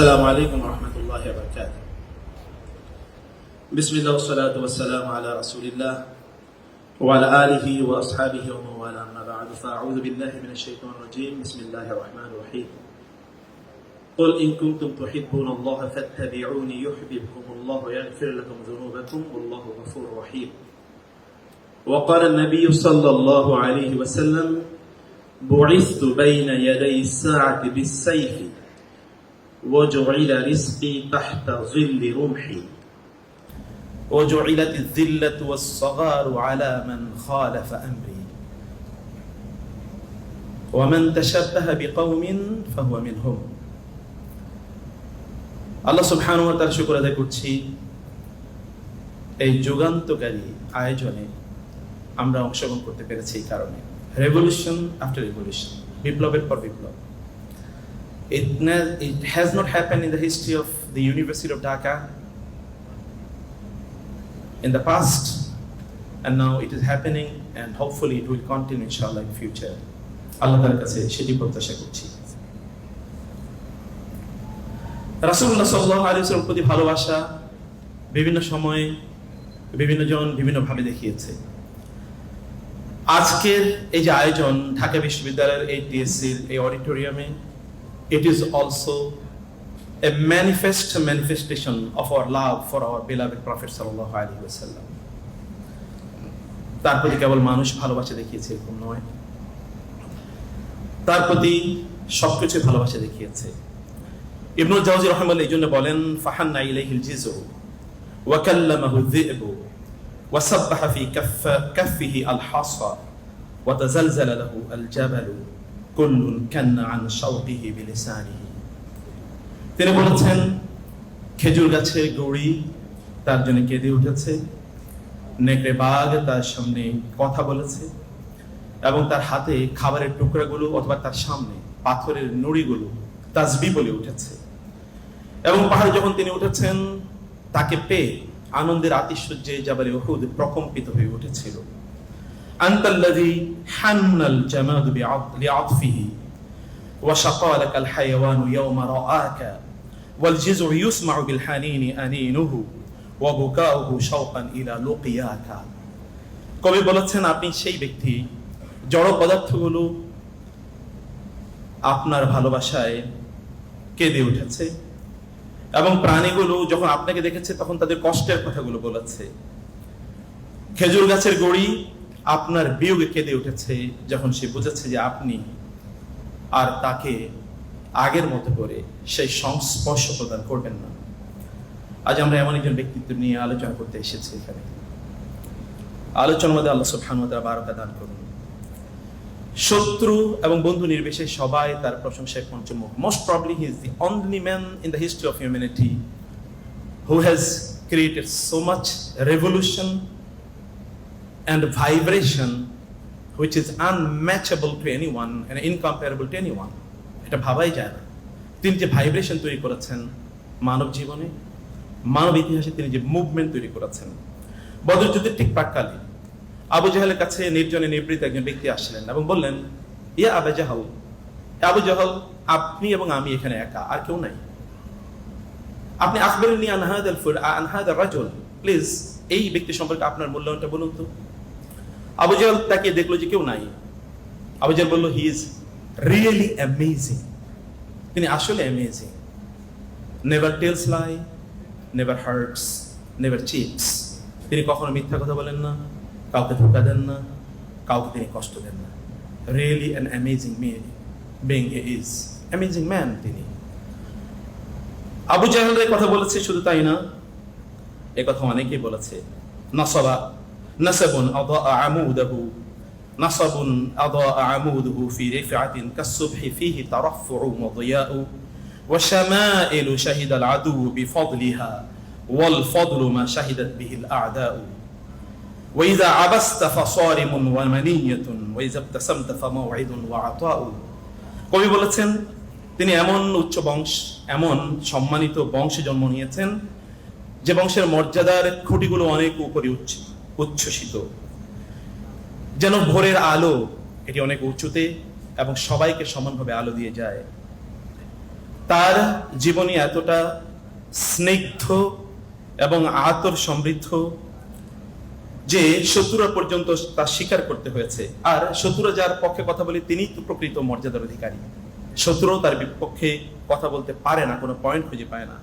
السلام عليكم ورحمة الله وبركاته. بسم الله والصلاة والسلام على رسول الله وعلى آله وأصحابه ومن والاه. أما بعد فأعوذ بالله من الشيطان الرجيم. بسم الله الرحمن الرحيم. قل إن كنتم تحبون الله فاتبعوني يحببكم الله ويغفر لكم ذنوبكم والله غفور رحيم. وقال النبي صلى الله عليه وسلم بعثت بين يدي الساعة بالسيف وجعل رزقي تحت ظل رمحي وجعلت الذلة والصغار على من خالف أمري ومن تشبه بقوم فهو منهم আল্লাহ সুবহানাহু ওয়া তাআলা শুকর আদায় করছি এই যুগান্তকারী আয়োজনে আমরা অংশগ্রহণ করতে পেরেছি এই কারণে রেভলিউশন আফটার রেভলিউশন বিপ্লবের পর বিপ্লব It, it has not happened in the history of the University of Dhaka in the past, and now it is happening, and hopefully it will continue, inshallah, in future. আল্লাহ তার কাছে সেটি প্রত্যাশা করছি রাসুল্লাহ সাল্লাহ আলিয়ার প্রতি ভালোবাসা বিভিন্ন সময়ে বিভিন্ন জন বিভিন্নভাবে দেখিয়েছে আজকের এই যে আয়োজন ঢাকা বিশ্ববিদ্যালয়ের এই টিএসসির এই অডিটোরিয়ামে it is also a manifest manifestation of our love for our beloved Prophet sallallahu alaihi wasallam. তার প্রতি কেবল মানুষ ভালোবাসা দেখিয়েছে এরকম নয়। তার প্রতি সবকিছু ভালোবাসা দেখিয়েছে। ইবনুল জাওজি রহমাল্লাহ এই জন্য বলেন, ফাহান্না ইলাইহিল জিজু ওয়া কাল্লামাহু যিবু ওয়া সাব্বাহা ফি আল হাসা ওয়া তাজালজালা লাহু আল জাবালু কুল্লুন কান্না আন শাওকিহি বিলিসানিহি। তিনি বলেছেন, খেজুর গাছের গড়ি তার জন্য কেঁদে উঠেছে, নেকড়ে বাঘ তার সামনে কথা বলেছে, এবং তার হাতে খাবারের টুকরাগুলো অথবা তার সামনে পাথরের নুড়িগুলো তাজবি বলে উঠেছে। এবং পাহাড়ে যখন তিনি উঠেছেন, তাকে পেয়ে আনন্দের আতিশয্যে যাবারে উহুদ প্রকম্পিত হয়ে উঠেছিল। أنت الذي حن الجماد بعط- لعطفه وشقى لك الحيوان يوم رآك والجزع يسمع بالحنين أنينه وبكاؤه شوقا إلى لقياك কবি বলেছেন আপনি সেই ব্যক্তি জড় পদার্থগুলো আপনার ভালোবাসায় কেঁদে উঠেছে এবং প্রাণীগুলো যখন আপনাকে দেখেছে তখন তাদের কষ্টের কথাগুলো বলেছে খেজুর গাছের গড়ি আপনার বিয়োগে কেঁদে উঠেছে যখন সে বুঝেছে যে আপনি আর তাকে আগের মতো করে সেই সংস্পর্শ প্রদান করবেন না। আজ আমরা এমন একজন ব্যক্তিত্ব নিয়ে আলোচনা করতে এসেছি এখানে। আলোচনার মধ্যে আল্লাহ তাআলা বারাকা দান করুন। শত্রু এবং বন্ধু নির্বিশেষে সবাই তার প্রশংসায় পঞ্চমুখ। Most probably he is the only man in the history of humanity who has created so much revolution and vibration, which is unmatchable to anyone and incomparable to anyone. এটা ভাবাই যায় না। তিনি যে ভাইব্রেশন তৈরি করেছেন মানব জীবনে, মানব ইতিহাসে তিনি যে মুভমেন্ট তৈরি করেছেন। বদরযুদ্ধের ঠিক প্রাককালে আবু জাহালের কাছে নির্জনে নিবৃত একজন ব্যক্তি আসলেন এবং বললেন, ইয়া আবু জাহাল আবু জাহাল, আপনি এবং আমি এখানে একা, আর কেউ নাই। আপনি আখবরনি আনহাদ আল ফুর আনহাদ রাজুল প্লিজ এই ব্যক্তি সম্পর্কে আপনার মূল্যায়নটা বলুন তো। আবু জাহাল তাকে দেখল যে কেউ নাই। আবু জাহাল বলল হি ইজ রিয়েলি অ্যামেজিং তিনি আসলে amazing never tells lie never hurts never cheats তিনি কখনো মিথ্যা কথা বলেন না, কাউকে ধোকা দেন না, কাউকে তিনি কষ্ট দেন না। Really an amazing may being a is amazing man তিনি। আবু জাহেলের কথা বলেছে শুধু তাই না, এ কথা অনেকেই বলেছে। নসবা নসবুন আদা আমুদাহু নসবুন আদা আমুদহু ফি রিফআতিন কাসসুবহি ফিহি তারাফফু ওয়া দিয়াউ وشمائل شهد العدو بفضلها والفضل ما شهدت به الأعداء وإذا عبست فصارم ومنية وإذا ابتسمت فموعد وعطاء কবি বলেছেন তিনি এমন উচ্চ বংশ এমন সম্মানিত বংশে জন্ম নিয়েছেন যে বংশের মর্যাদার খুঁটিগুলো অনেক উপরে উচ্চ উচ্ছ্বসিত। যেন ভোরের আলো এটি অনেক উঁচুতে এবং সবাইকে সমানভাবে আলো দিয়ে যায়। তার জীবনী এতটা স্নিগ্ধ এবং আতর সমৃদ্ধ যে শত্রুরা পর্যন্ত তা স্বীকার করতে হয়েছে। আর শত্রুরা যার পক্ষে কথা বলে তিনি তো প্রকৃত মর্যাদার অধিকারী। শত্রুও তার বিপক্ষে কথা বলতে পারে না, কোনো পয়েন্ট খুঁজে পায় না।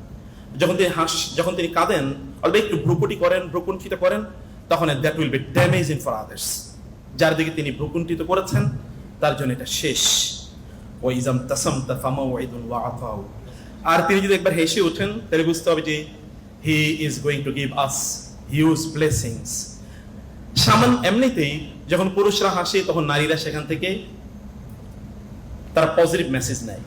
যখন তিনি হাস যখন তিনি কাঁদেন, অল্প একটু ভ্রুকুটি করেন, ভ্রুকুণ্ঠিত করেন তখন that will be damaging for others যার দিকে তিনি ভ্রুকুণ্ঠিত করেছেন, তার জন্য এটা শেষ। ওয়াইজাম তাসাম তাফামা ওয়াইদুন ওয়া আতাউ। আর তিনি যদি একবার হেসে ওঠেন, তাহলে বুঝতে হবে যে he is going to give us huge blessings সামান এমনিতেই যখন পুরুষরা হাসে, তখন নারীরা সেখান থেকে তারা পজিটিভ মেসেজ নেয়।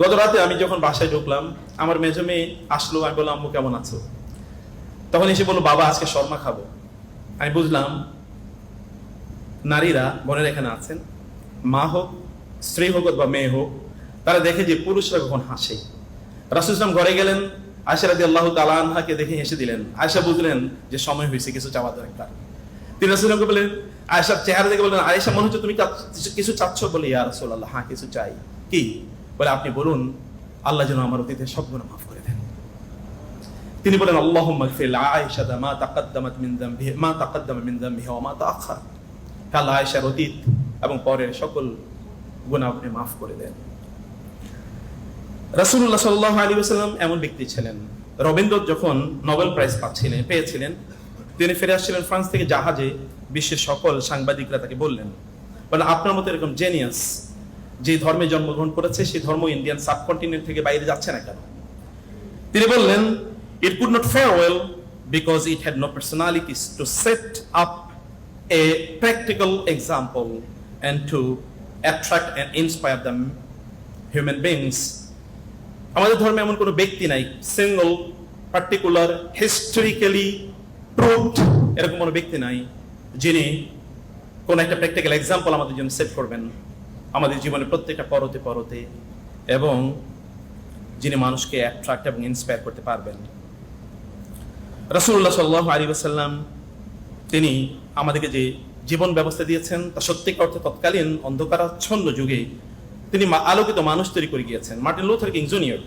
গত রাতে আমি যখন বাসায় ঢুকলাম, আমার মেজো মেয়ে আসলো, আমি বললাম, আম্মু কেমন আছো? তখন এসে বলল, বাবা, আজকে শর্মা খাব। আমি বুঝলাম নারীরা বোনের এখানে আছেন, মা হোক, স্ত্রী হোক বা মেয়ে হোক, তারা দেখে যে পুরুষরা কখন হাসে। রাসুল ইসলাম ঘরে গেলেন আয়সা রাদি আল্লাহ তালাহাকে দেখে হেসে দিলেন। আয়সা বুঝলেন যে সময় হয়েছে, কিছু চাওয়া দরকার। তিনি রাসুলামকে বললেন আয়সার চেহারা দেখে বললেন, আয়েশা, মনে হচ্ছে তুমি কিছু চাচ্ছ বলে, ইয়া রাসুল আল্লাহ হ্যাঁ কিছু চাই। কি? বলে, আপনি বলুন, আল্লাহ যেন আমার অতীতে সব গুণ মাফ করে তিনি বলেন আল্লাহ মাগফির আয়েশা মা তাকাদ্দামাত মিন অতীত এবং পরের সকল গুনাহ আপনি করে দেন। রাসূলুল্লাহ সাল্লাল্লাহু আলাইহি ওয়াসাল্লাম এমন ব্যক্তি ছিলেন। রবীন্দ্র যখন নোবেল প্রাইজ পাচ্ছিলেন, পেয়েছিলেন, তিনি ফিরে আসছিলেন ফ্রান্স থেকে জাহাজে। বিশ্বের সকল সাংবাদিকরা তাকে বললেন বলে আপনার মতো এরকম জেনিয়াস যে ধর্মে জন্মগ্রহণ করেছে সেই ধর্ম ইন্ডিয়ান সাবকন্টিনেন্ট থেকে বাইরে যাচ্ছে না কেন? তিনি বললেন it could not fare well because it had no personalities to set up a practical example and to attract and inspire the human beings আমাদের ধর্মে এমন কোনো ব্যক্তি নাই সিঙ্গল পার্টিকুলার হিস্টোরিক্যালি প্রুভড এরকম কোনো ব্যক্তি নাই, যিনি কোন একটা প্র্যাকটিক্যাল এক্সাম্পল আমাদের জন্য সেট করবেন, আমাদের জীবনে প্রত্যেকটা পরতে পরতে, এবং যিনি মানুষকে অ্যাট্রাক্ট এবং ইন্সপায়ার করতে পারবেন। রাসূলুল্লাহ সাল্লাহ আলাইহি ওয়াসাল্লাম তিনি আমাদেরকে যে জীবন ব্যবস্থা দিয়েছেন তা সত্যিকার অর্থে তৎকালীন অন্ধকারাচ্ছন্ন যুগে তিনি আলোকিত মানুষ তৈরি করে গিয়েছেন। Martin Luther King Junior.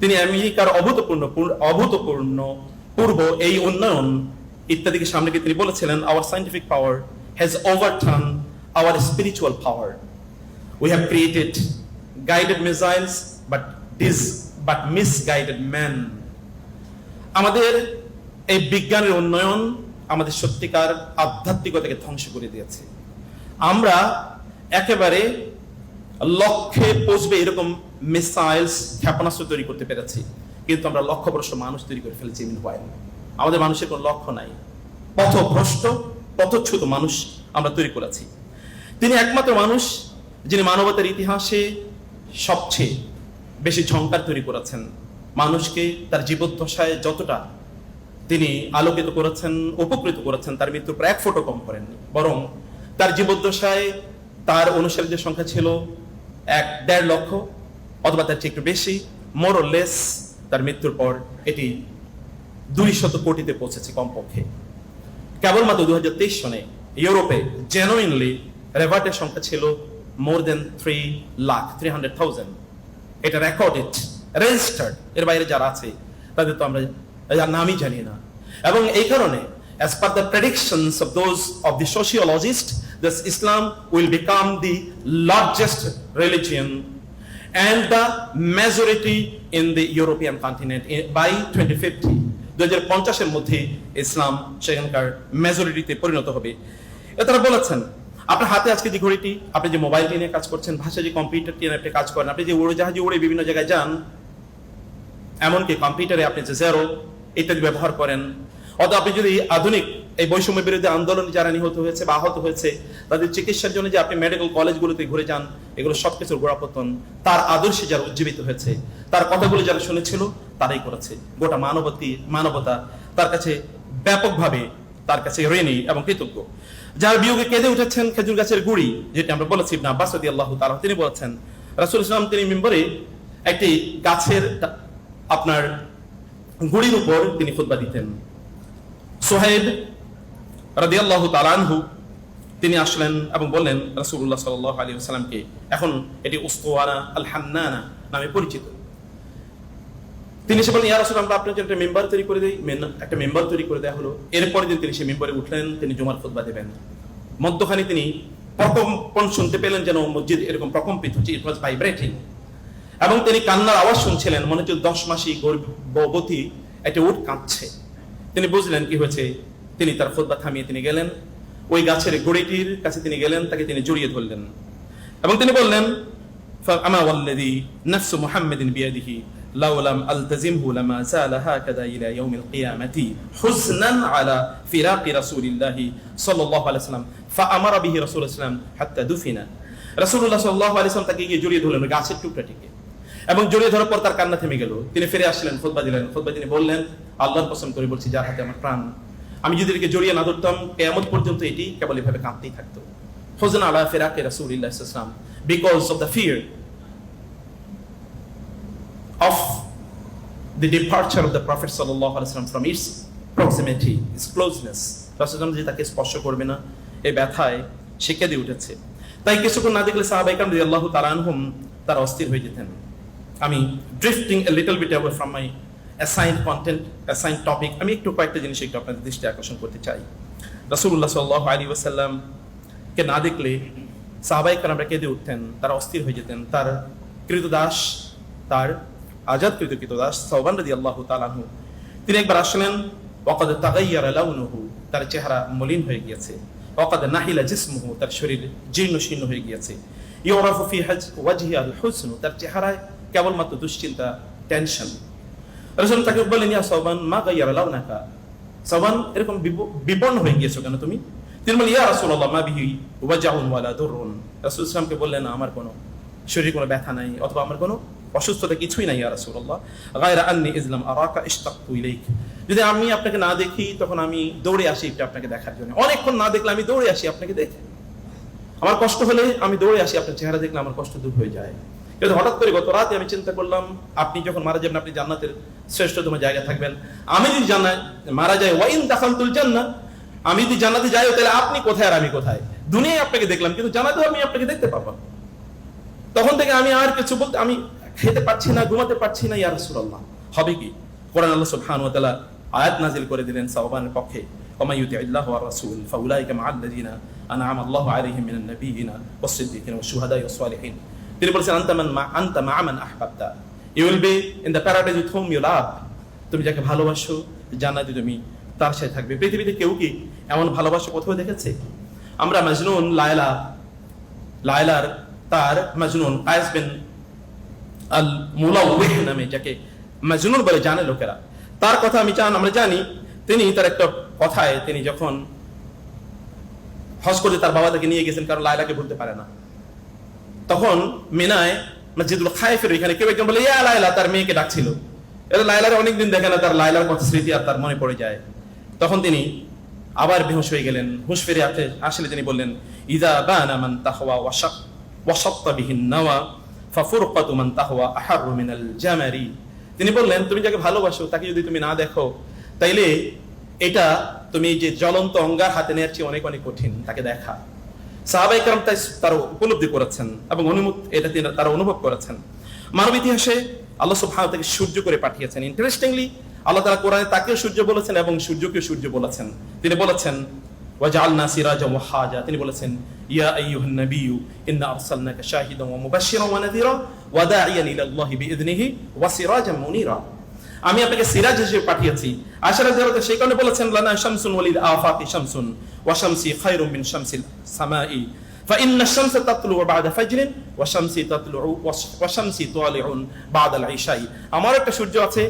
তিনি আমেরিকার অভূতপূর্ণ অভূতপূর্ণ পূর্ব এই উন্নয়ন ইত্যাদিকে সামনে গিয়ে তিনি বলেছিলেন our scientific power has overturn our spiritual power We have created guided missiles, but this but misguided man আমাদের এই বিজ্ঞানের উন্নয়ন আমাদের সত্যিকার আধ্যাত্মিকতাকে ধ্বংস করে দিয়েছে। আমরা একেবারে লক্ষ্যে পৌঁছবে এরকম মিসাইলস ক্ষেপণাস্ত্র তৈরি করতে পেরেছি। কিন্তু আমরা লক্ষ্যভ্রষ্ট মানুষ তৈরি করে ফেলেছি ইন হোয়াইল আমাদের মানুষের কোনো লক্ষ্য নাই। পথভ্রষ্ট, পথচ্যুত মানুষ আমরা তৈরি করেছি। তিনি একমাত্র মানুষ যিনি মানবতার ইতিহাসে সবচেয়ে বেশি ঝংকার তৈরি করেছেন। মানুষকে তার জীবদ্দশায় যতটা তিনি আলোকিত করেছেন, উপকৃত করেছেন, তার মৃত্যুর প্রায় এক ফোটো কম করেননি। বরং তার জীবদ্দশায় তার অনুসারীদের সংখ্যা ছিল এক দেড় লক্ষ অথবা তার চেয়ে একটু বেশি। মোর লেস তার মৃত্যুর পর এটি দুই শত কোটিতে পৌঁছেছে কমপক্ষে। কেবলমাত্র দু হাজার তেইশ সনে ইউরোপে জেনুইনলি রেভার্টের সংখ্যা ছিল more than three lakh three hundred thousand এটা রেকর্ডেড রেজিস্টার্ড এর বাইরে যারা আছে, তাদের তো আমরা যার নামই জানি না। এবং এই কারণে, as per the predictions of those of the sociologist, this islam will become the largest religion and the majority in the european continent in- by 2050 দু হাজার পঞ্চাশের মধ্যে ইসলাম সেখানকার মেজরিটিতে পরিণত হবে। এ তারা বলেছেন, আপনার হাতে আজকে যে ঘড়িটি, আপনি যে মোবাইল নিয়ে কাজ করছেন ভাষা যে কম্পিউটারটি নিয়ে আপনি কাজ করেন, আপনি যে উড়োজাহাজে উড়ে বিভিন্ন জায়গায় যান, এমনকি কম্পিউটারে আপনি যে জেরো ইত্যাদি ব্যবহার করেন। অত আপনি যদি আধুনিক এই বৈষম্য বিরোধী আন্দোলনে যারা নিহত হয়েছে বা আহত হয়েছে, তাদের চিকিৎসার জন্য যে আপনি মেডিকেল কলেজগুলোতে ঘুরে যান, এগুলো সবকিছুর গোড়াপতন তার আদর্শে যারা উজ্জীবিত হয়েছে, তার কথাগুলো যারা শুনেছিল, তারাই করেছে। গোটা মানবতী, মানবতা তার কাছে ব্যাপকভাবে তার কাছে ঋণী এবং কৃতজ্ঞ। যার বিয়োগে কেঁদে উঠেছেন খেজুর গাছের গুড়ি, যেটা আমরা বলেছি না বাসদি আল্লাহ তালা তিনি বলেছেন। রাসুল ইসলাম তিনি মেম্বরে একটি গাছের আপনার গুড়ির উপর তিনি খুতবা দিতেন। সোহেব রাদিয়াল্লাহু তালানহু তিনি আসলেন এবং বললেন, রাসূলুল্লাহ সাল্লাল্লাহু আলাইহি ওয়াসাল্লামকে, এখন এটি উস্তওয়ানা আল হান্নানা নামে পরিচিত। তিনি সে বলেন ইয়া রাসূল আমরা আপনার একটা মেম্বার তৈরি করে দেই। একটা মেম্বার তৈরি করে দেওয়া হলো। এরপরে দিন তিনি সেই মেম্বারে উঠলেন, তিনি জুমার খুতবা দেবেন। মধ্যখানে তিনি প্রকম্পন শুনতে পেলেন যেন মসজিদ এরকম প্রকম্পিত হচ্ছে ইট ওয়াজ ভাইব্রেটিং এবং তিনি কান্নার আওয়াজ শুনছিলেন। মনে হচ্ছে দশ মাসি গর্ভবতী একটা উট কাঁদছে তিনি বুঝলেন কি হয়েছে। তিনি তার খোদবা থামিয়ে তিনি গেলেন। ওই গাছের গড়িটির কাছে তিনি গেলেন, তাকে তিনি জড়িয়ে ধরলেন। এবং তিনি বললেন আমা ওয়াল্লাদি নাফসু আলা দুফিনা। তাকে গিয়ে জড়িয়ে ধরলেন গাছের টুকরাটিকে। এবং জড়িয়ে ধরার পর তার কান্না থেমে গেল। তিনি ফিরে আসলেন, খুতবা দিলেন। খুতবা তিনি বললেন, আল্লাহর কসম করে বলছি, যার হাতে আমার প্রাণ, আমি যদি এটাকে জড়িয়ে না ধরতাম, কেয়ামত পর্যন্ত এটি কেবল এভাবে কাঁদতেই থাকতো। হোসেন আলা ফেরাকে সাল্লাল্লাহু আলাইহি because of the fear of the departure of the Prophet sallallahu alaihi wasallam from its closeness. রাসূলুল্লাহ যে তাকে স্পর্শ করবে না এই ব্যথায় সে কেঁদে উঠেছে। তাই কিছুক্ষণ না দেখলে সাহাবাই কাম আল্লাহ তালানহুম তারা অস্থির হয়ে যেতেন। আমি drifting a little bit away from my assign content assign topic আমি একটু কয়েকটা জিনিস একটু আপনাদের দৃষ্টি আকর্ষণ করতে চাই। রাসূলুল্লাহ সাল্লাল্লাহু আলাইহি ওয়াসাল্লাম কে না দেখলে সাহাবাই কারামরা কেঁদে উঠতেন, তারা অস্থির হয়ে যেতেন। তার কৃতদাস তার আজাদ আজাদকৃত কৃতদাস সৌবান রাদি আল্লাহ তালানহু তিনি একবার আসলেন ওকাদ তাগাইয়ার লাউনুহু তার চেহারা মলিন হয়ে গিয়েছে। ওকাদ নাহিলা জিসমুহু তার শরীর জীর্ণ শীর্ণ হয়ে গিয়েছে। ইউরাফু ফি হাজ, ওয়াজহি আল হুসনু তার চেহারায় কেবলমাত্র দুশ্চিন্তা টেনশন রাসূল তাকে বললেন, ইয়া সৌবান মা গাইয়ার লাউনাকা? সৌবান এরকম বিপন্ন হয়ে গিয়েছো কেন তুমি? তিনি বললেন, ইয়া মা বিহি ওয়ালা রাসূল ইসলামকে বললেন, আমার কোনো কোনো ব্যথা নাই অথবা আমার কোনো অসুস্থতা কিছুই নাই, ইয়া গায়রা আন্নি ইসলাম আরাকা ইশতাকতু ইলাইক। যদি আমি আপনাকে না দেখি, তখন আমি দৌড়ে আসি একটু আপনাকে দেখার জন্য। অনেকক্ষণ না দেখলে আমি দৌড়ে আসি আপনাকে দেখে। আমার কষ্ট হলে আমি দৌড়ে আসি, আপনার চেহারা দেখলে আমার কষ্ট দূর হয়ে যায়। কিন্তু হঠাৎ করে গত রাতে আমি চিন্তা করলাম, আপনি যখন মারা যাবেন, আপনি জান্নাতের শ্রেষ্ঠতম জায়গায় থাকবেন। আমি যদি জানা মারা যায় ওয়াইন দাখালতুল জান্নাত আমি যদি জান্নাতে যাই তাহলে আপনি কোথায় আর আমি কোথায়? দুনিয়ায় আপনাকে দেখলাম, কিন্তু জানাতেও আমি আপনাকে দেখতে পাবো তখন থেকে আমি আর কিছু বলতে, আমি খেতে পারছি না, ঘুমাতে পারছি না, ইয়া রাসূলুল্লাহ। হবে কি? কোরআন আল্লাহ সুবহানাহু ওয়া তাআলা আয়াত নাজিল করে দিলেন সাওবানের পক্ষে ওমা ইউতি'আল্লাহ ওয়া রাসূল ফাউলাইকা মা'আল লাযিনা আন'আমা আল্লাহু আলাইহিম মিনান নাবিয়িনা ওয়াস-সিদ্দিকিনা ওয়াশ-শুহাদা'i ওয়াস-সালিহিন তিনি বলেছেন আন্তামান মা আনতা মা মান আহবাবতা you will be in the paradise with whom you love তুমি যাকে ভালোবাসো, জান্নাতে তুমি তার সাথে থাকবে। পৃথিবীতে কেউ কি এমন ভালোবাসা কোথাও দেখেছে? আমরা মাজনুন লায়লা, লায়লার তার মাজনুন কায়েস বিন আল মুলাউহ নামে যাকে মাজনুন বলে জানে লোকেরা। তার কথা আমি জান, আমরা জানি, তিনি তার একটা কথায় তিনি যখন হজ করে তার বাবা তাকে নিয়ে গেছেন, কারণ লায়লাকে ভুলতে পারে না। তখন মিনায় মসজিদুল খায়েফের এখানে কেউ একজন বলে, ইয়া লায়লা, তার মেয়েকে ডাকছিল। এটা লায়লার অনেকদিন দেখে না, তার লায়লার কথা স্মৃতি আর তার মনে পড়ে যায়। তখন তিনি আবার বেহুশ হয়ে গেলেন। হুশ ফিরে আসে আসলে তিনি বললেন, ইদা বানা মান তাহওয়া ওয়াশাক ওয়াশাত্তা বিহিন নাওয়া ফাফুরকাতু মান তাহওয়া আহারু মিনাল জামারি। তিনি বললেন, তুমি যাকে ভালোবাসো, তাকে যদি তুমি না দেখো, তাইলে এটা তুমি যে জ্বলন্ত অঙ্গার হাতে নেওয়ার চেয়ে অনেক অনেক কঠিন, তাকে দেখা। সাহাবাই কারণ তাই তারা উপলব্ধি করেছেন এবং অনুমত এটা তিনি তারা অনুভব করেছেন। মানব ইতিহাসে আল্লাহ সুবহানাহু তাকে সূর্য করে পাঠিয়েছেন। ইন্টারেস্টিংলি আল্লাহ তাআলা কোরআনে তাকেও সূর্য বলেছেন এবং সূর্যকেও সূর্য বলেছেন। তিনি বলেছেন, ওয়াজআলনা সিরাজা ওয়াহাজা তিনি বলেছেন, ইয়া আইয়ুহান নাবিয়্যু, ইন্না আরসালনাকা শাহিদান ওয়া ওয়া নাযীরা, ওয়া দা'iয়ান ইলা আল্লাহি ওয়া মুনীরা। আমি আপনাকে সিরাজ হিসেবে পাঠিয়েছি আশারা জারাতে সেই কারণে বলেছেন লানা শামসুন ওয়ালিল আফাকি শামসুন ওয়া শামসি খায়রুম মিন শামসিল সামাই فإن الشمس تطلع بعد فجر والشمس تطلع والشمس طالع بعد العشاء আমার একটা সূর্য আছে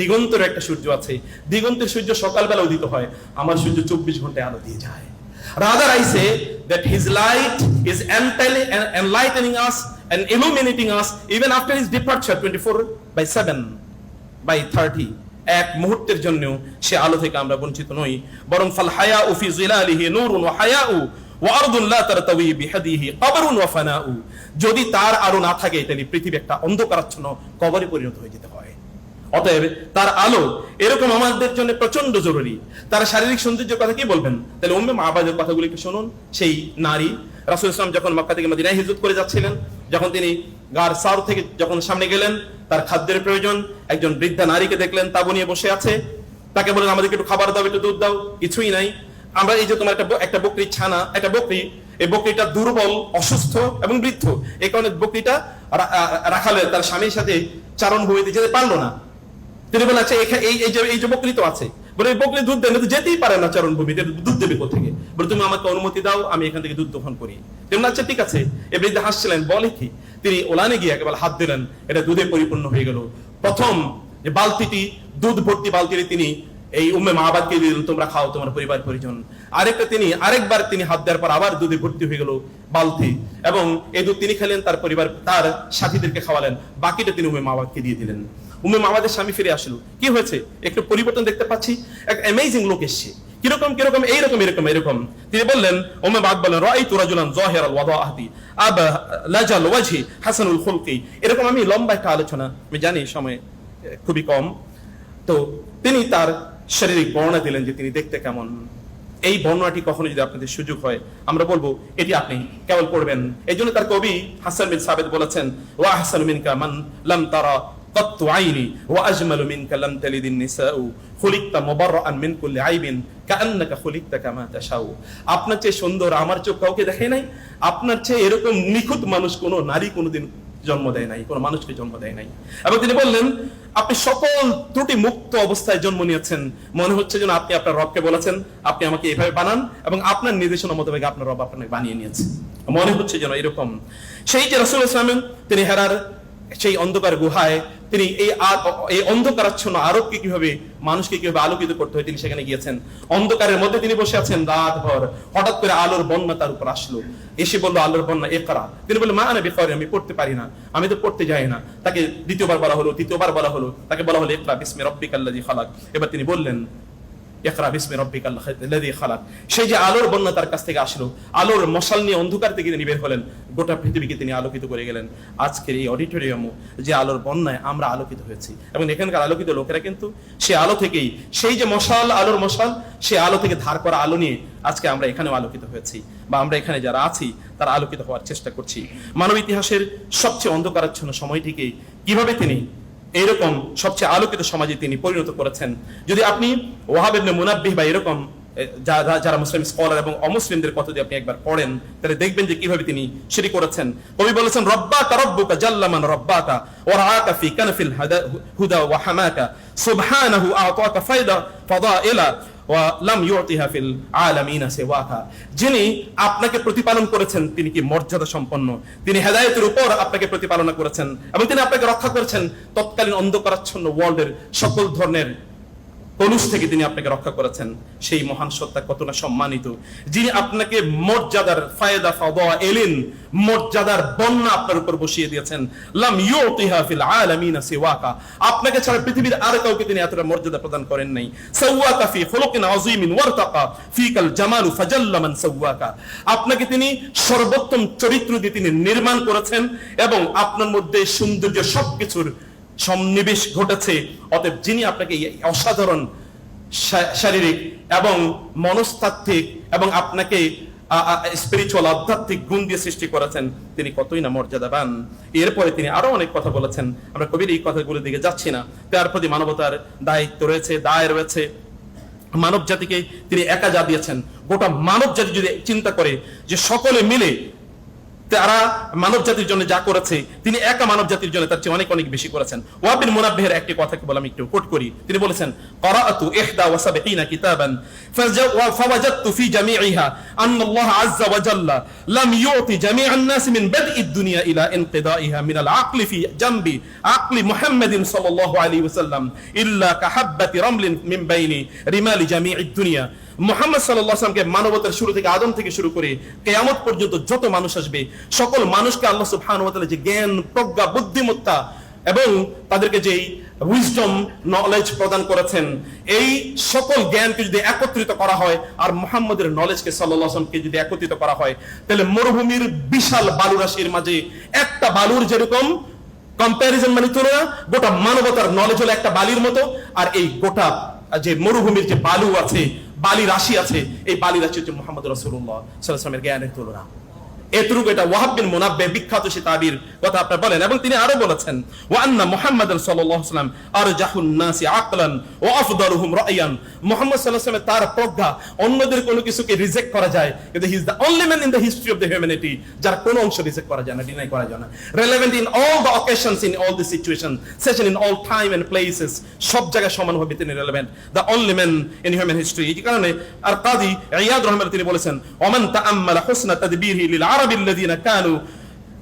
দিগন্তের একটা সূর্য আছে দিগন্তের সূর্য সকালবেলা উদিত হয় আমার সূর্য চব্বিশ ঘন্টায় আলো দিয়ে যায় Rather, I say that His light is entel- en- enlightening us and illuminating us even after His departure 24 by 7 by thirty এক মুহূর্তের জন্য সে আলো থেকে আমরা বঞ্চিত নই। বরং ফাল হায়া উফি জিলালিহি নূরুন ওয়া হায়াউ ওয়া আরদুন লা তারতাওয়ি বিহাদিহি কবরুন ওয়া ফানাউ। যদি তার আলো না থাকে, তাহলে পৃথিবী একটা অন্ধকারাচ্ছন্ন কবরে পরিণত হয়ে যেতে হয়। অতএব তার আলো এরকম আমাদের জন্য প্রচণ্ড জরুরি। তার শারীরিক সৌন্দর্যের কথা কি বলবেন? তাহলে উম্মে মাহবাজের কথাগুলিকে শুনুন। সেই নারী রাসূল ইসলাম যখন মক্কা থেকে মদিনায় হিজরত করে যাচ্ছিলেন, যখন তিনি গার সার থেকে যখন সামনে গেলেন, তার খাদ্যের প্রয়োজন, একজন বৃদ্ধা নারীকে দেখলেন, তাবু নিয়ে বসে আছে। তাকে বলেন আমাদেরকে একটু খাবার দাও, একটু দুধ দাও। কিছুই নাই। আমরা এই যে তোমার একটা একটা বকরির ছানা, একটা বকরি, এই বকরিটা দুর্বল, অসুস্থ এবং বৃদ্ধ। এই কারণে বকরিটা রাখালে তার স্বামীর সাথে চারণ ভূমিতে যেতে পারল না। তিনি বলেন আচ্ছা এই যে এই যে বকরি তো আছে বলে বকরি দুধ দেন তো যেতেই পারে না চারণ ভূমিতে দুধ দেবে কোথেকে বলে, তুমি আমাকে অনুমতি দাও, আমি এখান থেকে দুধ দোহন করি। তেমন আচ্ছা ঠিক আছে। এ বৃদ্ধা হাসছিলেন, বলে কি? তিনি ওলানে গিয়ে একেবারে হাত দিলেন, এটা দুধে পরিপূর্ণ হয়ে গেল। প্রথম যে বালতিটি, দুধ ভর্তি বালতিটি তিনি, এই উমে উম্মে মাহাবাদকে দিলেন তোমরা খাও, তোমার পরিবার পরিজন। আরেকটা তিনি, আরেকবার তিনি হাত দেওয়ার পর আবার দুধে ভর্তি হয়ে গেল বালতি এবং এই দুধ তিনি খেলেন, তার পরিবার, তার সাথীদেরকে খাওয়ালেন। বাকিটা তিনি উম্মে মাহাবাদকে দিয়ে দিলেন। উম্মে মাহাবাদের স্বামী ফিরে আসলো। কি হয়েছে? একটু পরিবর্তন দেখতে পাচ্ছি। এক অ্যামেজিং লোক এসছে। কীরকম কীরকম, এইরকম, এরকম এরকম। তিনি বললেন ওমে বাদ বলেন রাইতু রাজুলান যাহিরাল ওয়াদাআতি আব লাজাল ওয়াজহি হাসানুল খুলকি। এরকম আমি লম্বা একটা আলোচনা, আমি জানি সময় খুবই কম। তো তিনি তার শারীরিক বর্ণনা দিলেন যে তিনি দেখতে কেমন। এই বর্ণনাটি কখনো যদি আপনাদের সুযোগ হয়, আমরা বলব, এটি আপনি কেবল পড়বেন। এই জন্য তার কবি হাসান বিন সাবেদ বলেছেন, ওয়া হাসান মিনকা মান লাম তারা قط عيني واجمل منك لم تلد النساء خلقت مبرئا من كل عيب كانك خلقت كما تشاء আপনার চেয়ে সুন্দর আমার চোখ কাউকে দেখে নাই আপনার চেয়ে এরকম নিখুঁত মানুষ কোনো নারী কোনোদিন জন্ম দেয় নাই কোনো মানুষকে জন্ম দেয় নাই এবং তিনি বললেন আপনি সকল ত্রুটি মুক্ত অবস্থায় জন্ম নিয়েছেন মনে হচ্ছে যেন আপনি আপনার রবকে বলেছেন আপনি আমাকে এভাবে বানান এবং আপনার নির্দেশনা মোতাবেক আপনার রব আপনাকে বানিয়ে নিয়েছে মনে হচ্ছে যেন এরকম সেই যে রসুল ইসলাম তিনি হেরার সেই অন্ধকার গুহায় তিনি এই এই অন্ধকারাচ্ছন্ন আরবকে কীভাবে মানুষকে কীভাবে আলোকিত করতে হয় তিনি সেখানে গিয়েছেন। অন্ধকারের মধ্যে তিনি বসে আছেন রাত ভর হঠাৎ করে আলোর বন্যা তার উপর আসলো। এসে বলল, আলোর বন্যা এ করা তিনি বললেন, মা আনা বেকারি, আমি পড়তে পারি না। আমি তো পড়তে যাই না। তাকে দ্বিতীয়বার বলা হলো, তৃতীয়বার বলা হলো। তাকে বলা হলো একরা বিসমি রব্বিকাল্লাযী খালাক। এবার তিনি বললেন ইকরা বিসমি রব্বিকাল্লাযী খালাক। সেই যে আলোর বন্যা তার কাছ থেকে আসলো, আলোর মশাল নিয়ে অন্ধকার থেকে তিনি বের হলেন, গোটা পৃথিবীকে তিনি আলোকিত করে গেলেন। আজকের এই অডিটোরিয়াম যে আলোর বন্যায় আমরা আলোকিত হয়েছি। এবং এখানকার আলোকিত লোকেরা কিন্তু সে আলো থেকেই, সেই যে মশাল, আলোর মশাল, সে আলো থেকে ধার করা আলো নিয়ে আজকে আমরা এখানেও আলোকিত হয়েছি। বা আমরা এখানে যারা আছি, তারা আলোকিত হওয়ার চেষ্টা করছি। মানব ইতিহাসের সবচেয়ে অন্ধকারাচ্ছন্ন সময়টিকে কীভাবে তিনি এইরকম সবচেয়ে আলোকিত সমাজে তিনি পরিণত করেছেন। যদি আপনি ওয়াহাবের মুনাব্বিহ বা এরকম যারা মুসলিম স্কলার এবং অমুসলিমদের কথা যদি আপনি একবার পড়েন, তাহলে দেখবেন যে কীভাবে তিনি সেটি করেছেন। কবি বলেছেন রব্বা রব্বুকা জাল্লামান রব্বাকা ওয়া রাআকা ফি কানফিল হুদা ওয়া হামাকা, সুবহানাহু আতাকা ফায়দা ফাদাইলা লাম ইউতিহাফিল আলামিনা সেওয়াকা। যিনি আপনাকে প্রতিপালন করেছেন, তিনি কি মর্যাদা সম্পন্ন? তিনি হেদায়েতের উপর আপনাকে প্রতিপালনা করেছেন এবং তিনি আপনাকে রক্ষা করেছেন তৎকালীন অন্ধকারাচ্ছন্ন ওয়ার্ল্ডের সকল ধরনের কলুষ থেকে তিনি আপনাকে রক্ষা করেছেন। সেই মহান সত্তা কত না সম্মানিত। যিনি আপনাকে মর্যাদার ফায়দা ফাদা এলেন, মর্যাদার বন্যা আপনার উপর বসিয়ে দিয়েছেন। লাম ইউতিহা ফিল আলামিনা সিওয়াকা। আপনাকে ছাড়া পৃথিবীর আর কাউকে তিনি এতটা মর্যাদা প্রদান করেন নাই। সাওয়াকা ফি খুলুকিন আযীমিন ওয়ারতাকা ফিকাল জামালু ফাজাল্লা মান সাওয়াকা। আপনাকে তিনি সর্বোত্তম চরিত্র দিয়ে তিনি নির্মাণ করেছেন এবং আপনার মধ্যে সৌন্দর্য সবকিছুর সন্নিবেশ ঘটেছে। অতএব যিনি আপনাকে অসাধারণ শারীরিক এবং মনস্তাত্ত্বিক এবং আপনাকে স্পিরিচুয়াল আধ্যাত্মিক গুণ দিয়ে সৃষ্টি করেছেন, তিনি কতই না মর্যাদাবান। এরপরে তিনি আরও অনেক কথা বলেছেন। আমরা কবির এই কথাগুলোর দিকে যাচ্ছি না। তার প্রতি মানবতার দায়িত্ব রয়েছে, দায় রয়েছে। মানব জাতিকে তিনি একা যা দিয়েছেন। গোটা মানব জাতি যদি চিন্তা করে যে সকলে মিলে তারা মানব জাতির জন্য যা করেছে, তিনি একা মানব জাতির জন্য তার চেয়ে অনেক অনেক বেশি করেছেন। ওয়াবিন মুনাব্বেহের একটি কথা কেবল আমি একটু কোট করি। তিনি বলেছেন করাতু ইহদা ওয়া সাবঈনা কিতাবান ফাওয়াজাদতু ফি জামিইহা আন আল্লাহ আযজা ওয়া জাল্লা লাম ইউতি জামিআন নাস মিন বাদই দুনিয়া ইলা ইনকিদাইহা মিন আল আকলি ফি জামবি আকলি মুহাম্মাদিন সাল্লাল্লাহু আলাইহি ওয়াসাল্লাম ইল্লা কাহাব্বাতি রামলিন মিন বাইনি রিমালি মোহাম্মদ সাল্লামকে মানবতার শুরু থেকে আদম থেকে শুরু করে কেয়ামত পর্যন্ত যত মানুষ আসবে, সকল মানুষকে আল্লাহ সুবহান যে জ্ঞান, প্রজ্ঞা, বুদ্ধিমত্তা এবং তাদেরকে যেই উইজডম নলেজ প্রদান করেছেন, এই সকল জ্ঞানকে যদি একত্রিত করা হয় আর মোহাম্মদের নলেজকে সাল্লামকে যদি একত্রিত করা হয়, তাহলে মরুভূমির বিশাল বালুরাশির মাঝে একটা বালুর যেরকম কম্প্যারিজন মানে তুলনা, গোটা মানবতার নলেজ হলো একটা বালির মতো, আর এই গোটা যে মরুভূমির যে বালু আছে বালি রাশি আছে এই বালি রাশি হচ্ছে মোহাম্মদ রসুল্লাহ সাল্লামের জ্ঞানের তুলনা। এটা ওয়াহাব বিন বিখ্যাত সে তাবির কথা বলেন। এবং তিনি আরও বলেছেন আলাইহি ওয়াসাল্লাম আরজাহুন নাসি আকলান আফদালুহুম রায়ান। তার প্রজ্ঞা অন্যদের কোনো কিছুকে রিজেক্ট করা যায়, কিন্তু he is only man in history of humanity যার কোনো অংশ রিজেক্ট করা যায় না ডিনাই করা যায় না। In all occasions in all situation session in all time and places সব জায়গায় সমানভাবে তিনি only man in human history এই কারণে আর কাজী ইয়াদ রহমান তিনি বলেছেন, ওমান তাআম্মালা হুসনা লিল العرب الذين كانوا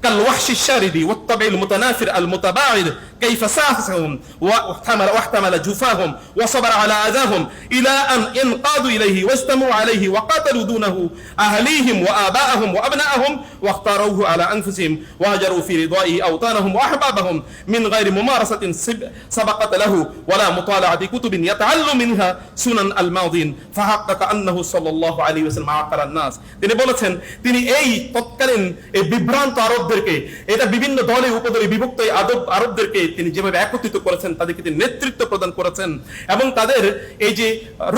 كالوحش الشارد والطبع المتنافر المتباعد كيف سافسهم واحتمل واحتمل جفاهم وصبر على اذاهم الى ان انقادوا اليه واستمعوا عليه وقاتلوا دونه اهليهم واباءهم وابنائهم واختاروه على انفسهم وهجروا في رضائه اوطانهم واحبابهم من غير ممارسه سب- سبقت له ولا مطالعه كتب يتعلم منها سنن الماضين فحقق انه صلى الله عليه وسلم عقل الناس তিনি বলেছেন তিনি এই তৎকালীন এই বিভ্রান্ত আরবদেরকে এটা বিভিন্ন দলে উপদলে বিভক্ত এই আদব আরবদেরকে তিনি যেভাবে একত্রিত করেছেন, তাদেরকে তিনি নেতৃত্ব প্রদান করেছেন এবং তাদের এই যে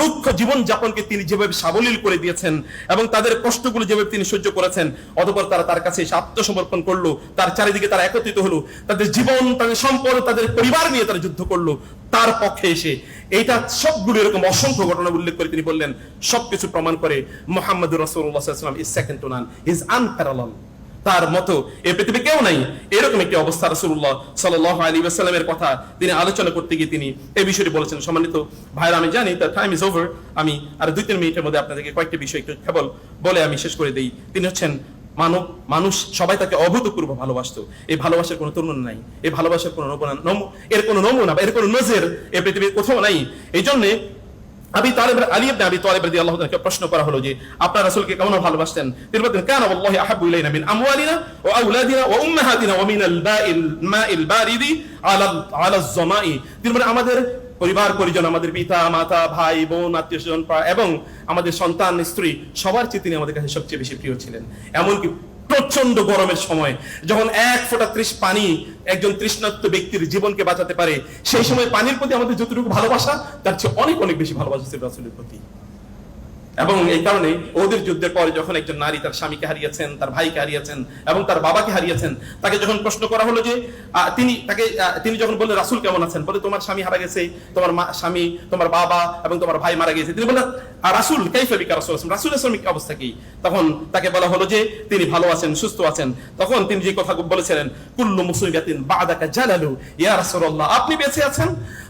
রুক্ষ জীবন যাপনকে তিনি যেভাবে সাবলীল করে দিয়েছেন এবং তাদের কষ্টগুলো যেভাবে তিনি সহ্য করেছেন, অতঃপর তারা তার কাছে এসে আত্মসমর্পণ করল, তার চারিদিকে তারা একত্রিত হলো, তাদের জীবন, তাদের সম্পদ, তাদের পরিবার নিয়ে তারা যুদ্ধ করল, তার পক্ষে এসে এইটা সবগুলো এরকম অসংখ্য ঘটনা উল্লেখ করে তিনি বললেন, সবকিছু প্রমাণ করে মোহাম্মদ রসুল্লাহাম is second to none is unparallel তার মতো এই পৃথিবী কেউ নাই। এরকম একটি অবস্থা রসুল্লাহ সাল্লাহ আলী ওয়াসাল্লামের কথা তিনি আলোচনা করতে গিয়ে তিনি এই বিষয়টি বলেছেন। সম্মানিত ভাইরা আমি জানি তার টাইম ইজ ওভার আমি আর দুই তিন মিনিটের মধ্যে আপনাদেরকে কয়েকটি বিষয় একটু কেবল বলে আমি শেষ করে দিই। তিনি হচ্ছেন মানব, মানুষ সবাই তাকে অভূতপূর্ব ভালোবাসতো। এই ভালোবাসার কোনো তুলনা নাই। এই ভালোবাসার কোনো নমুনা, নম- এর কোনো নমুনা বা এর কোনো নজর এ পৃথিবীর কোথাও নাই। এই জন্যে আবি তালেব আলী ইবনে আবি তালেব রাদিয়াল্লাহু তাআলাকে প্রশ্ন করা হলো যে রাসূলকে কেমন ভালোবাসতেন? তিনি বলতেন কানা আহাব্বু ইলাইনা মিন আমওয়ালিনা ওয়া আওলাদিনা উম্মাহাতিনা ওয়া বারিদি আলা আলা তিনি বলেন আমাদের পরিবার, পরিজন, আমাদের পিতা, মাতা, ভাই, বোন, আত্মীয় স্বজন এবং আমাদের সন্তান, স্ত্রী, সবার চেয়ে তিনি আমাদের কাছে সবচেয়ে বেশি প্রিয় ছিলেন। এমনকি প্রচণ্ড গরমের সময়, যখন এক ফোঁটা ত্রিশ পানি একজন তৃষ্ণাত্ম ব্যক্তির জীবনকে বাঁচাতে পারে, সেই সময় পানির প্রতি আমাদের যতটুকু ভালোবাসা, তার চেয়ে অনেক অনেক বেশি ভালোবাসা ছিল রাসুলের প্রতি। এবং এই কারণে ওদের যুদ্ধের পরে যখন একজন নারী তার স্বামীকে হারিয়েছেন, তার ভাইকে হারিয়েছেন এবং তার বাবাকে হারিয়েছেন, তাকে যখন প্রশ্ন করা হলো যে তিনি তাকে তিনি যখন বললেন, রাসূল কেমন আছেন? বলে, তোমার স্বামী হারা গেছে, তোমার স্বামী, তোমার বাবা এবং তোমার ভাই মারা গেছে। তিনি বললেন রাসূল, কাইফা বিকা আসলাম রাসূলের শ্রমিক অবস্থা কি? তখন তাকে বলা হলো যে, তিনি ভালো আছেন, সুস্থ আছেন। তখন তিনি যে কথা বলেছিলেন, কুল্লু মুসলিমাতিন বাদাকা জালালু, ইয়া রাসূলুল্লাহ, আপনি বেঁচে আছেন?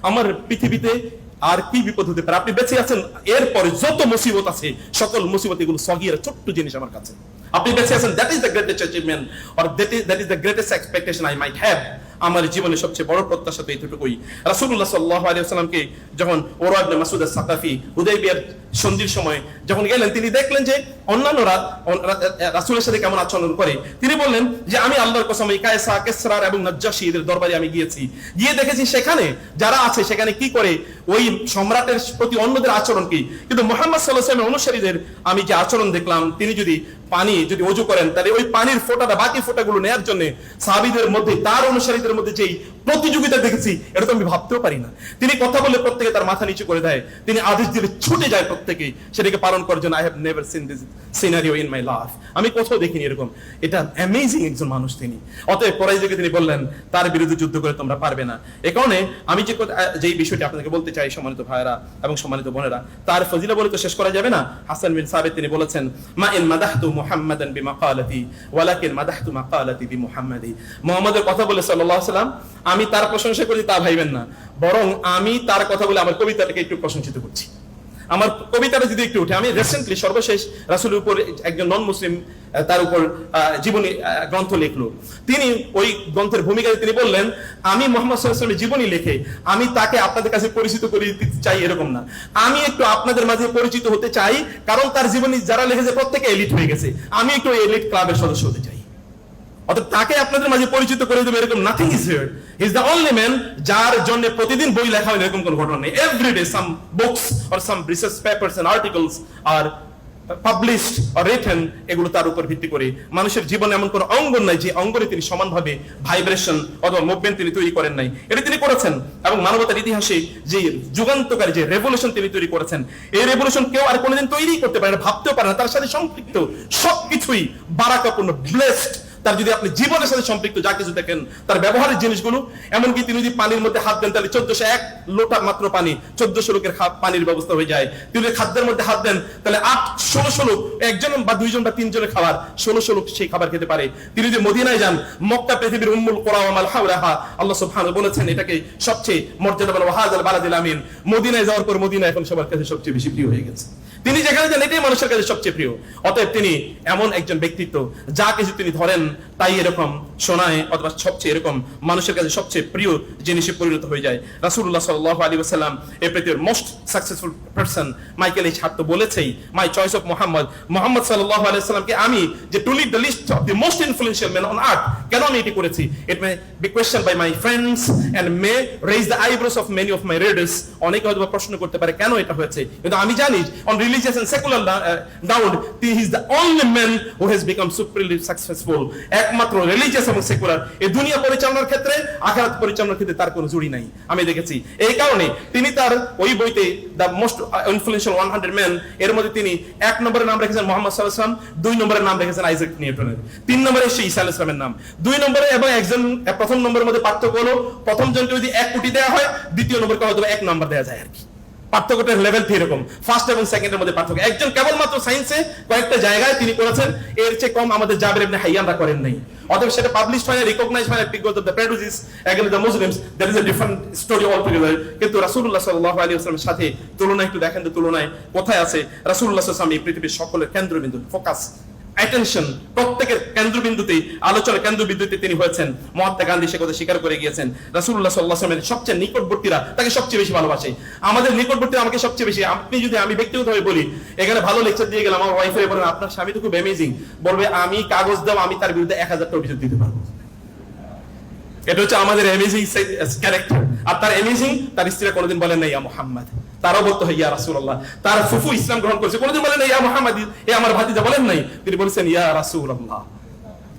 আমার পৃথিবীতে আর কি বিপদ হতে পারে? আপনি বেঁচে আছেন, এরপরে যত মুসিবত আছে, সকল মুসিবত এগুলো সগিয়ের ছোট্ট জিনিস আমার কাছে। আপনি বেঁচে আছেন that is the greatest achievement or that is that is the greatest expectation I might have আমার জীবনের সবচেয়ে বড় প্রত্যাশা তো এইটুকুই রাসূলুল্লাহ সাল্লাল্লাহু আলাইহি ওয়াসাল্লামকে যখন ওরা ইবনে মাসউদ আস-সাকাফি হুদাইবিয়ার সন্ধির সময় যখন গেলেন, তিনি দেখলেন যে অন্যান্যরা অন- রা- রাসূলের সাথে কেমন আচরণ করে। তিনি বললেন যে, আমি আল্লাহর কসম, এই কায়সা, কেসরার এবং নাজ্জাশী এদের দরবারে আমি গিয়েছি। গিয়ে দেখেছি সেখানে যারা আছে, সেখানে কি করে ওই সম্রাটের প্রতি অন্যদের আচরণ কি? কিন্তু মোহাম্মদ সাল্লাহ অনুসারীদের আমি যে আচরণ দেখলাম, তিনি যদি পানি যদি অজু করেন, তাহলে ওই পানির ফোঁটাটা, বাকি ফোঁটাগুলো নেয়ার জন্য সাহাবীদের মধ্যে, তার অনুসারীদের মধ্যে যেই প্রতিযোগিতা দেখেছি, এটা তো আমি ভাবতেও পারি না। তিনি কথা বলে প্রত্যেকে তার মাথা নিচু করে দেয়। তিনি আদেশ দিলে ছুটে যায় প্রত্যেকে সেটাকে পালন করার জন্য I have never seen this scenario in my life আমি কোথাও দেখিনি এরকম। এটা অ্যামেজিং একজন মানুষ তিনি। অতএব পরাজয়কে তিনি বললেন, তার বিরুদ্ধে যুদ্ধ করে তোমরা পারবে না। এ কারণে আমি যে যেই বিষয়টি আপনাকে বলতে চাই সম্মানিত ভাইয়েরা এবং সম্মানিত বোনেরা। তার ফজিলা বলে তো শেষ করা যাবে না? হাসান বিন সাবেদ তিনি বলেছেন, মা ইন মাদাহতু মুহাম্মাদান বিমাকালাতি, ওয়ালাকিন মাদাহতু মাকালাতি বিমুহাম্মাদি। মুহাম্মাদের কথা বলে সাল্লাল্লাহু আলাইহি সাল্লাম, আমি তার প্রশংসা করি তা ভাইবেন না, বরং আমি তার কথা বলে আমার কবিতাটাকে একটু প্রশংসিত করছি। আমার কবিতাটা যদি একটু উঠে, আমি রিসেন্টলি সর্বশেষ রাসূলের উপর একজন নন মুসলিম তার উপর জীবনী গ্রন্থ লিখলো। তিনি ওই গ্রন্থের ভূমিকায় তিনি বললেন, আমি মোহাম্মদ সাল্লাল্লাহু জীবনী লিখে, আমি তাকে আপনাদের কাছে পরিচিত করে দিতে চাই এরকম না। আমি একটু আপনাদের মাঝে পরিচিত হতে চাই, কারণ তার জীবনী যারা লিখেছে প্রত্যেকে এলিট হয়ে গেছে। আমি একটু এলিট ক্লাবের সদস্য হতে চাই। অর্থাৎ তাকে আপনাদের মাঝে পরিচিত করে দেবে এরকম nothing is here is the only man যার জন্য প্রতিদিন বই লেখা হয় এরকম কোন ঘটনা নেই। Some books or some research and are published written এগুলো তার উপর ভিত্তি করে মানুষের জীবনে এমন কোন অঙ্গন নাই যে অঙ্গনে তিনি সমানভাবে ভাইব্রেশন অথবা মুভমেন্ট তিনি তৈরি করেন নাই। এটা তিনি করেছেন এবং মানবতার ইতিহাসে যে যুগান্তকারী যে রেভলিউশন তিনি তৈরি করেছেন, এই রেভলিউশন কেউ আর কোনোদিন তৈরি করতে পারে না, ভাবতেও পারে না। তার সাথে সম্পৃক্ত সবকিছুই বারাকাপূর্ণ ব্লেসড তার যদি আপনি জীবনের সাথে সম্পৃক্ত, যা কিছু দেখেন, তার ব্যবহারের জিনিসগুলো, এমনকি তিনি যদি পানির মধ্যে হাত দেন, তাহলে চোদ্দশো এক লোটা মাত্র পানি, চোদ্দশো লোকের পানির ব্যবস্থা হয়ে যায়। তিনি যদি খাদ্যের মধ্যে হাত দেন, তাহলে আট, ষোলোশো লোক, একজন বা দুইজন বা তিনজনের খাবার, ষোলোশো লোক সেই খাবার খেতে পারে। তিনি যদি মদিনায় যান, মক্কা পৃথিবীর উম্মুল কোরআ মাল হাওলাহা আল্লাহ সুবহানাহু বলেছেন, এটাকে সবচেয়ে মর্যাদাবান ওয়াহাজাল বালাদিল আমিন। মদিনায় যাওয়ার পর মদিনা এখন সবার কাছে সবচেয়ে বেশি প্রিয় হয়ে গেছে। তিনি যেখানে যান, এটাই মানুষের কাছে সবচেয়ে প্রিয়। অতএব তিনি এমন একজন ব্যক্তিত্ব, যা কিছু তিনি ধরেন, তাই এরকম শোনায় অথবা সবচেয়ে এরকম মানুষের কাছে সবচেয়ে প্রিয় জিনিসে পরিণত হয়ে যায়। রাসূলুল্লাহ সাল্লাল্লাহু আলাইহি ওয়াসাল্লাম এই পৃথিবীর মোস্ট সাকসেসফুল পারসন মাইকেল এই ছাত্র বলেছেই my choice of Mohammad Mohammad সাল্লাল্লাহু আলাইহি ওয়াসাল্লামকে আমি যে to lead the list of the most influential man on earth কেন আমি এটি করেছি? It may be question by my friends and may raise the eyebrows of many of my readers অনেকে হয়তো প্রশ্ন করতে পারে, কেন এটা হয়েছে? কিন্তু আমি জানি on religious and secular ground he is the only man who has become supremely successful একমাত্র রিলিজিয়াস এবং সেকুলার এই দুনিয়া পরিচালনার ক্ষেত্রে, আখিরাত পরিচালনার ক্ষেত্রে তার কোনো জুড়ি নাই। আমি দেখেছি, এই কারণে তিনি তার ওই বইতে the most influential one hundred man এর মধ্যে তিনি এক নম্বরের নাম রেখেছেন মোহাম্মদ সাল্লাহ সাল্লাম দুই নম্বরের নাম রেখেছেন আইজাক নিউটনের। তিন নম্বরে এসে ঈসা আলাইহিস সালামের নাম। দুই নম্বরে এবং একজন, প্রথম নম্বরের মধ্যে পার্থক্য হলো, প্রথম জনকে যদি এক কোটি দেওয়া হয়, দ্বিতীয় নম্বরকে হয়তো এক নম্বর দেওয়া যায় আর কি। পার্থক্যটার লেভেল এরকম। ফার্স্ট এবং সেকেন্ডের মধ্যে পার্থক্য। একজন কেবলমাত্র সায়েন্সে কয়েকটা জায়গায় তিনি করেছেন, এর চেয়ে কম আমাদের জাবের ইবনে হাইয়ানরা করেন নাই। অতএব সেটা পাবলিশ হয় রিকগনাইজ হয় because of the prejudice against the Muslims that is a different story all together কিন্তু রাসূলুল্লাহ সাল্লাল্লাহু আলাইহি ওয়াসাল্লামের সাথে তুলনা একটু দেখেন তুলনায় কোথায় আছে? রাসূলুল্লাহ সাল্লাল্লাহু আলাইহি এই পৃথিবীর সকলের কেন্দ্রবিন্দু ফোকাস অ্যাটেনশন প্রত্যেকের কেন্দ্রবিন্দুতে আলোচনার কেন্দ্রবিন্দুতে তিনি হয়েছেন। মহাত্মা গান্ধী সে কথা স্বীকার করে গিয়েছেন। রাসুল্লাহ সাল্লাহ সালামের সবচেয়ে নিকটবর্তীরা তাকে সবচেয়ে বেশি ভালোবাসে। আমাদের নিকটবর্তীরা আমাকে সবচেয়ে বেশি। আপনি যদি আমি ব্যক্তিগতভাবে বলি, এখানে ভালো লেকচার দিয়ে গেলাম, আমার ওয়াইফের বলেন, আপনার স্বামী তো খুব অ্যামেজিং বলবে, আমি কাগজ দাও, আমি তার বিরুদ্ধে এক হাজারটা অভিযোগ দিতে পারব। এটা হচ্ছে আমাদের অ্যামেজিং ক্যারেক্টার আর তার অ্যামেজিং তার স্ত্রীরা কোনোদিন বলেন না ইয়া মোহাম্মদ। তারও বলতে হয় ইয়া রাসুল্লাহ তার ফুফু ইসলাম গ্রহণ করেছে, কোনোদিন বলেন ইয়া মোহাম্মদ। এ আমার ভাতিজা বলেন নাই, তিনি বলেছেন, ইয়া রাসুল্লাহ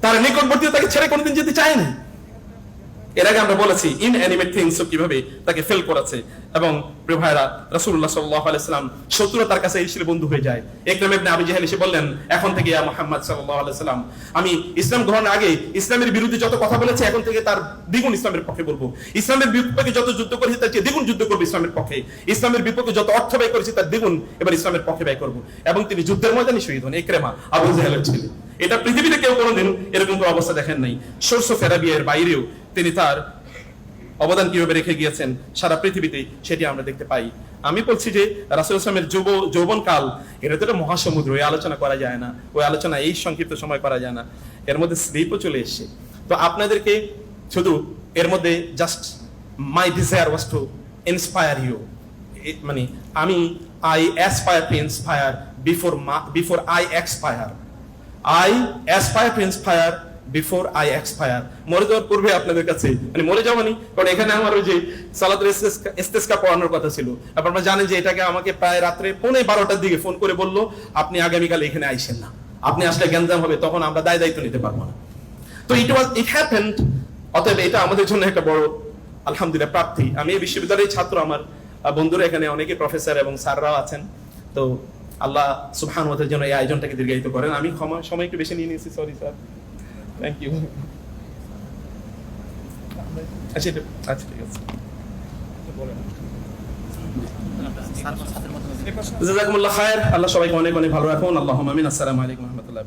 তার নিকটবর্তী তাকে ছেড়ে কোনোদিন যেতে চায় না এর আগে আমরা বলেছি ইন অ্যানিমেট থিংস কীভাবে তাকে ফেল করেছে এবং প্রিয় ভাইরা রাসূলুল্লাহ সাল্লাল্লাহু আলাইহি সাল্লাম শত্রুরা তার কাছে এসে বন্ধু হয়ে যায়। একরাম ইবনে আবি জাহেল এসে বললেন, এখন থেকে ইয়া মুহাম্মদ সাল্লাল্লাহু আলাইহি সাল্লাম আমি ইসলাম গ্রহণের আগে ইসলামের বিরুদ্ধে যত কথা বলেছি, এখন থেকে তার দ্বিগুণ ইসলামের পক্ষে বলব। ইসলামের বিপক্ষে যত যুদ্ধ করেছি, তার চেয়ে দ্বিগুণ যুদ্ধ করব ইসলামের পক্ষে। ইসলামের বিপক্ষে যত অর্থ ব্যয় করেছি, তার দ্বিগুণ এবার ইসলামের পক্ষে ব্যয় করব। এবং তিনি যুদ্ধের ময়দানে শহীদ হন, একরেমা আবু জাহেলের ছেলে। এটা পৃথিবীতে কেউ কোনোদিন এরকম কোনো অবস্থা দেখেন নাই। সোর্স অফ এর বাইরেও তিনি তার অবদান কীভাবে রেখে গিয়েছেন সারা পৃথিবীতে সেটি আমরা দেখতে পাই। আমি বলছি যে রাসুল ইসলামের যুব যৌবন কাল এটা তো একটা মহাসমুদ্র, এই আলোচনা করা যায় না। ওই আলোচনা এই সংক্ষিপ্ত সময় করা যায় না। এর মধ্যে স্লিপও চলে এসছে। তো আপনাদেরকে শুধু এর মধ্যে just my desire was to inspire you মানে আমি I aspire to inspire before my before I expire I aspire to inspire before I expire মরে যাওয়ার পূর্বে আপনাদের কাছে মানে মরে যাওয়া মানে কারণ এখানে আমার ওই যে সালাতুল ইস্তেসকা- পড়ানোর কথা ছিল। আমরা জানেন যে এটাকে আমাকে প্রায় রাত্রে পৌনে বারোটার দিকে ফোন করে বলল, আপনি আগামীকাল এখানে আইসেন না। আপনি আসলে গ্যাঞ্জাম হবে, তখন আমরা দায় দায়িত্ব নিতে পারব না। তো ইট ওয়াজ ইট হ্যাপেন্ড অতএব এটা আমাদের জন্য একটা বড় আলহামদুলিল্লাহ প্রাপ্তি। আমি এই বিশ্ববিদ্যালয়ের ছাত্র আমার। বন্ধুরা এখানে অনেকে প্রফেসর এবং স্যাররাও আছেন। তো আল্লাহ সুবহান ওদের জন্য এই আয়োজনটাকে দীর্ঘায়িত করেন। আমি ক্ষমা, সময় একটু বেশি নিয়ে নিয়েছি সরি স্যার থ্যাংক ইউ আচ্ছা আচ্ছা ঠিক আছে। আল্লাহ সবাইকে অনেক অনেক ভালো রাখুন। আল্লাহ আমিন। আসসালামু আলাইকুম রহমতুল্লাহ